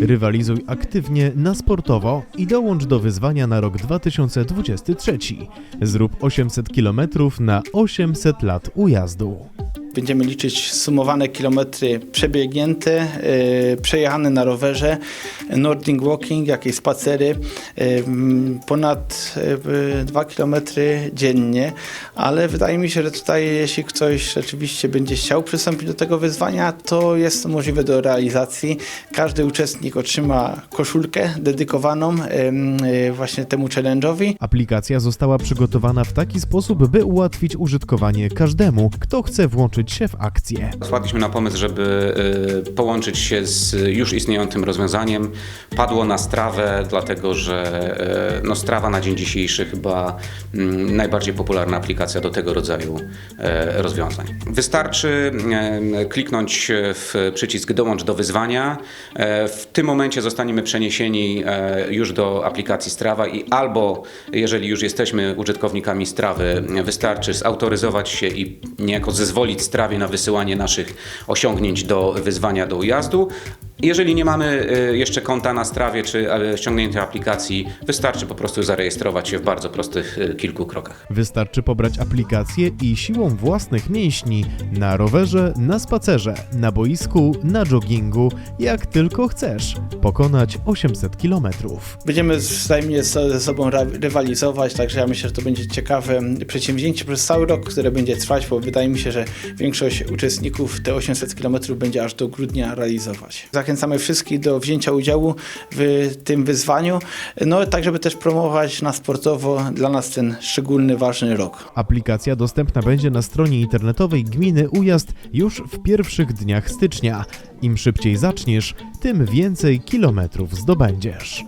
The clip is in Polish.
Rywalizuj aktywnie na sportowo i dołącz do wyzwania na rok 2023. Zrób 800 km na 800 lat ujazdu. Będziemy liczyć sumowane kilometry przebiegnięte, e, przejechane na rowerze, Nordic Walking, jakieś spacery, e, ponad 2 kilometry dziennie, ale wydaje mi się, że tutaj jeśli ktoś rzeczywiście będzie chciał przystąpić do tego wyzwania, to jest to możliwe do realizacji. Każdy uczestnik otrzyma koszulkę dedykowaną e, właśnie temu challenge'owi. Aplikacja została przygotowana w taki sposób, by ułatwić użytkowanie każdemu, kto chce włączyć się w akcję. Wpadliśmy na pomysł, żeby y, połączyć się z już istniejącym rozwiązaniem. Padło na strawę, dlatego że y, no, strawa na dzień dzisiejszy chyba mm, najbardziej popularna aplikacja do tego rodzaju e, rozwiązań. Wystarczy kliknąć w przycisk dołącz do wyzwania. W tym momencie zostaniemy przeniesieni już do aplikacji Strawa i albo jeżeli już jesteśmy użytkownikami Strawy, wystarczy zautoryzować się i niejako zezwolić Strawie na wysyłanie naszych osiągnięć do wyzwania do ujazdu. Jeżeli nie mamy e, jeszcze konta na Strawie czy e, ściągnięcia aplikacji, wystarczy po prostu zarejestrować się w bardzo prostych e, kilku krokach. Wystarczy pobrać aplikację i siłą własnych mięśni na rowerze, na spacerze, na boisku, na joggingu, jak tylko chcesz, pokonać 800 kilometrów. Będziemy wzajemnie ze sobą rywalizować, także ja myślę, że to będzie ciekawe przedsięwzięcie przez cały rok, które będzie trwać, bo wydaje mi się, że większość uczestników te 800 km będzie aż do grudnia realizować. Zachęcamy wszystkich do wzięcia udziału w tym wyzwaniu, no tak, żeby też promować na sportowo dla nas ten szczególny, ważny rok. Aplikacja dostępna będzie na stronie internetowej gminy Ujazd już w pierwszych dniach stycznia. Im szybciej zaczniesz, tym więcej kilometrów zdobędziesz.